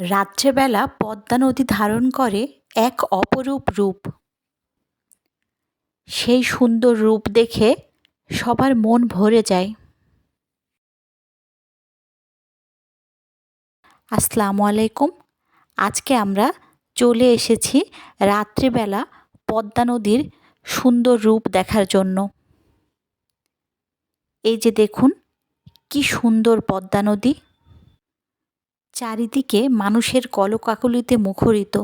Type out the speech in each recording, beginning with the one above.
রাত্রেবেলা পদ্মা নদী ধারণ করে এক অপরূপ রূপ। সেই সুন্দর রূপ দেখে সবার মন ভরে যায়। আসসালামু আলাইকুম। আজকে আমরা চলে এসেছি রাত্রিবেলা পদ্মা নদীর সুন্দর রূপ দেখার জন্য। এই যে দেখুন, কি সুন্দর পদ্মা নদী। চারিদিকে মানুষের কলকাকলিতে মুখরিত।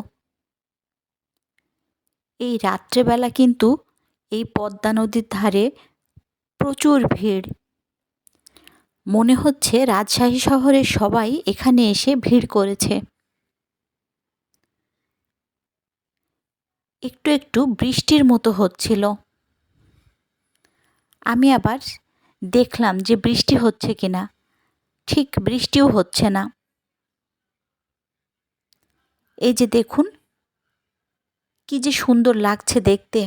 এই রাত্রেবেলা কিন্তু এই পদ্মা নদীর ধারে প্রচুর ভিড়। মনে হচ্ছে রাজশাহী শহরের সবাই এখানে এসে ভিড় করেছে। একটু একটু বৃষ্টির মতো হচ্ছিল। আমি আবার দেখলাম যে বৃষ্টি হচ্ছে কিনা। ঠিক বৃষ্টিও হচ্ছে না। এই যে দেখুন, কি যে সুন্দর লাগছে দেখতে।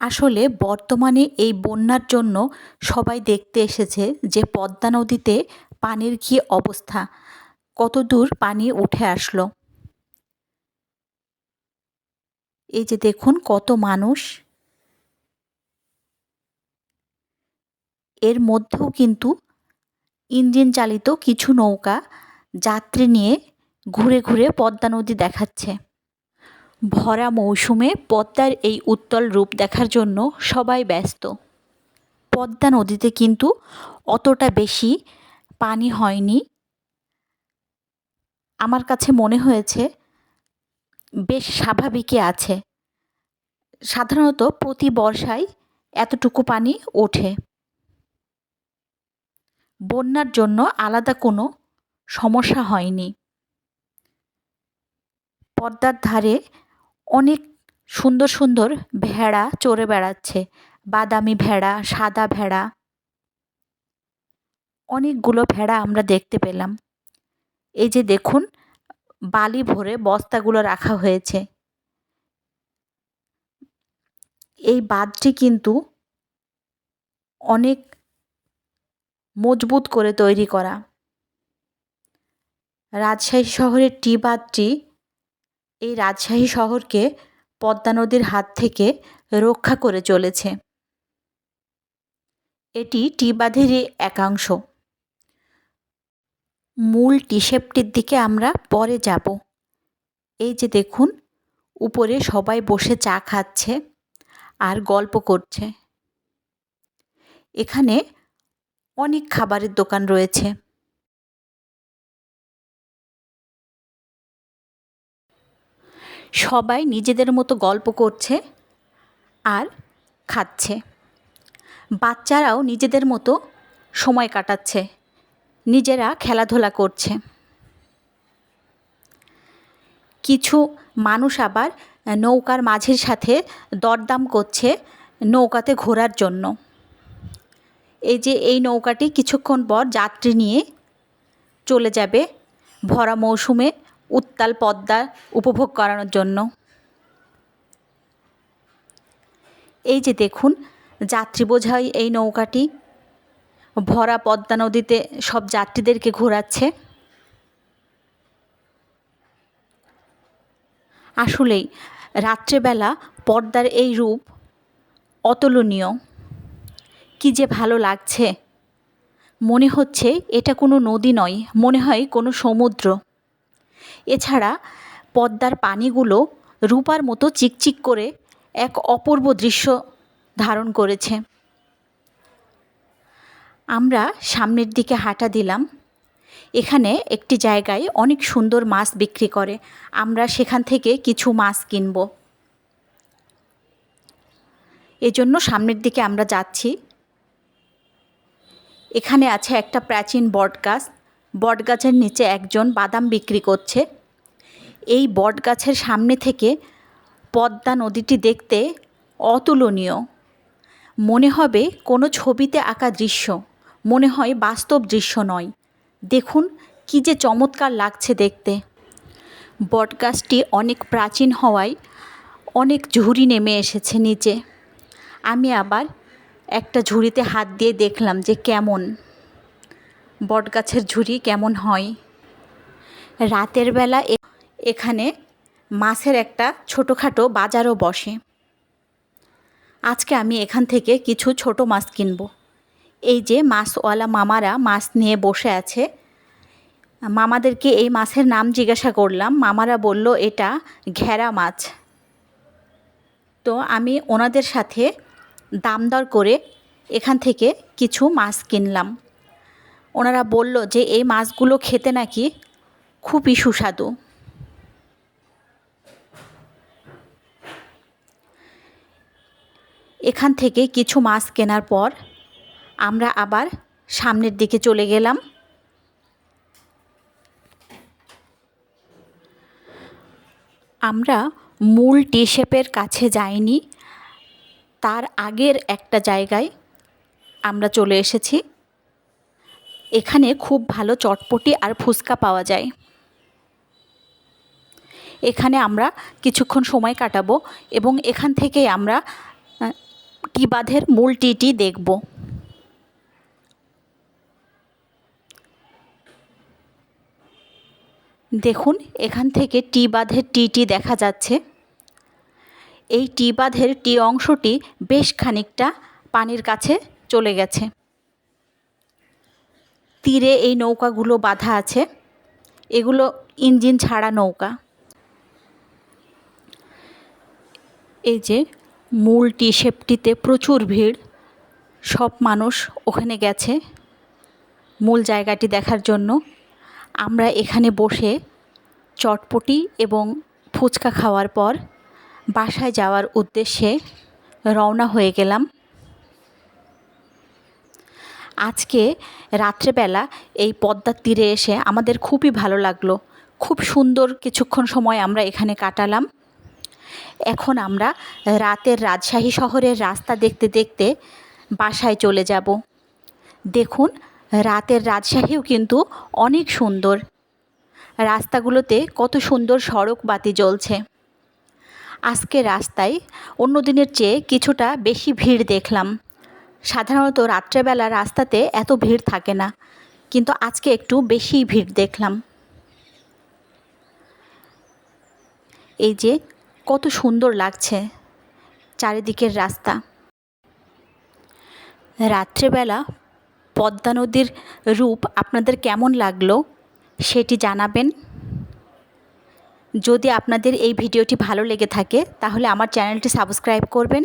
আসলে বর্তমানে এই বন্যার জন্য সবাই দেখতে এসেছে যে পদ্মা নদীতে পানির কী অবস্থা, কত দূর পানি উঠে আসলো। এই যে দেখুন কত মানুষ। এর মধ্যেও কিন্তু ইঞ্জিন চালিত কিছু নৌকা যাত্রী নিয়ে ঘুরে ঘুরে পদ্মা নদী দেখাচ্ছে। ভরা মৌসুমে পদ্মার এই উত্তল রূপ দেখার জন্য সবাই ব্যস্ত। পদ্মা নদীতে কিন্তু অতটা বেশি পানি হয়নি। আমার কাছে মনে হয়েছে বেশ স্বাভাবিকই আছে। সাধারণত প্রতি বর্ষায় এতটুকু পানি ওঠে। বন্যার জন্য আলাদা কোনো সমস্যা হয়নি। পদ্মার ধারে অনেক সুন্দর সুন্দর ভেড়া চড়ে বেড়াচ্ছে। বাদামি ভেড়া, সাদা ভেড়া। অনেকগুলো ভেড়া আমরা দেখতে পেলাম। এই যে দেখুন, বালি ভরে বস্তাগুলো রাখা হয়েছে। এই বাঁধটি কিন্তু অনেক মজবুত করে তৈরি করা। রাজশাহী শহরের টি বাঁধটি এই রাজশাহী শহরকে পদ্মা নদীর হাত থেকে রক্ষা করে চলেছে। এটি টি বাঁধেরই একাংশ। মূল টিশেপটির দিকে আমরা পরে যাব। এই যে দেখুন, উপরে সবাই বসে চা খাচ্ছে আর গল্প করছে। এখানে অনেক খাবারের দোকান রয়েছে। সবাই নিজেদের মতো গল্প করছে আর খাচ্ছে। বাচ্চারাও নিজেদের মতো সময় কাটাচ্ছে। নিজেরা খেলাধুলা করছে। কিছু মানুষ আবার নৌকার মাঝির সাথে দরদাম করছে নৌকাতে ঘোরার জন্য। এই যে এই নৌকাটি কিছুক্ষণ পর যাত্রী নিয়ে চলে যাবে ভরা মৌসুমে উত্তাল পদ্মা উপভোগ করানোর জন্য। এই যে দেখুন, যাত্রী বোঝাই এই নৌকাটি। ভরা পদ্মা নদীতে সব যাত্রীদেরকে ঘোরাচ্ছে। আসলেই, রাত্রেবেলা পর্দার এই রূপ অতুলনীয়। কি যে ভালো লাগছে। মনে হচ্ছে এটা কোনো নদী নয়, মনে হয় কোনো সমুদ্র। এছাড়া পদ্মার পানিগুলো রূপার মতো চিকচিক করে এক অপূর্ব দৃশ্য ধারণ করেছে। আমরা সামনের দিকে হাঁটা দিলাম। এখানে একটি জায়গায় অনেক সুন্দর মাছ বিক্রি করে। আমরা সেখান থেকে কিছু মাছ কিনব। এজন্য সামনের দিকে আমরা যাচ্ছি। এখানে আছে একটা প্রাচীন বটগাছ। বটগাছের নিচে একজন বাদাম বিক্রি করছে। এই বটগাছের সামনে থেকে পদ্মা নদীটি দেখতে অতুলনীয়। মনে হবে কোনো ছবিতে আঁকা দৃশ্য, মনে হয় বাস্তব দৃশ্য নয়। দেখুন কি যে চমৎকার লাগছে দেখতে। বটগাছটি অনেক প্রাচীন হওয়ায় অনেক ঝুড়ি নেমে এসেছে নিচে। আমি আবার একটা ঝুড়িতে হাত দিয়ে দেখলাম যে কেমন। বটগাছের ঝুড়ি কেমন হয়? রাতের বেলা এখানে মাছের একটা ছোটোখাটো বাজারও বসে। আজকে আমি এখান থেকে কিছু ছোট মাছ কিনব। এই যে মাছওয়ালা মামারা মাছ নিয়ে বসে আছে। মামাদেরকে এই মাছের নাম জিজ্ঞাসা করলাম। মামারা বলল, এটা ঘেরা মাছ। তো আমি ওনাদের সাথে দাম দর করে এখান থেকে কিছু মাছ কিনলাম। ওনারা বলল যে এই মাছগুলো খেতে নাকি খুবই সুস্বাদু। এখান থেকে কিছু মাছ কেনার পর আমরা আবার সামনের দিকে চলে গেলাম। আমরা মূল টি শেপের কাছে যাইনি, তার আগের একটা জায়গায় আমরা চলে এসেছি। এখানে খুব ভালো চটপটি আর ফুচকা পাওয়া যায়। এখানে আমরা কিছুক্ষণ সময় কাটাবো এবং এখান থেকেই আমরা টি বাঁধের মূল টিটি দেখব। দেখুন, এখান থেকে টি বাঁধের টিটি দেখা যাচ্ছে। এই টি বাঁধের টি অংশটি বেশ খানিকটা পানির কাছে চলে গেছে। তীরে এই নৌকাগুলো বাঁধা আছে। এগুলো ইঞ্জিন ছাড়া নৌকা। এই যে মূল টি শেপটিতে প্রচুর ভিড়। সব মানুষ ওখানে গেছে মূল জায়গাটি দেখার জন্য। আমরা এখানে বসে চটপটি এবং ফুচকা খাওয়ার পর বাসায় যাওয়ার উদ্দেশ্যে রওনা হয়ে গেলাম। আজকে রাত্রেবেলা এই পদ্মার তীরে এসে আমাদের খুবই ভালো লাগল। খুব সুন্দর কিছুক্ষণ সময় আমরা এখানে কাটালাম। এখন আমরা রাতের রাজশাহী শহরের রাস্তা দেখতে দেখতে বাসায় চলে যাব। দেখুন, রাতের রাজশাহীও কিন্তু অনেক সুন্দর। রাস্তাগুলোতে কত সুন্দর সড়ক বাতি জ্বলছে। আজকে রাস্তায় অন্য দিনের চেয়ে কিছুটা বেশি ভিড় দেখলাম। সাধারণত রাত্রেবেলা রাস্তাতে এত ভিড় থাকে না, কিন্তু আজকে একটু বেশি ভিড় দেখলাম। এই যে কত সুন্দর লাগছে চারিদিকের রাস্তা। রাত্রেবেলা পদ্মা নদীর রূপ আপনাদের কেমন লাগল সেটি জানাবেন। যদি আপনাদের এই ভিডিওটি ভালো লেগে থাকে তাহলে আমার চ্যানেলটি সাবস্ক্রাইব করবেন।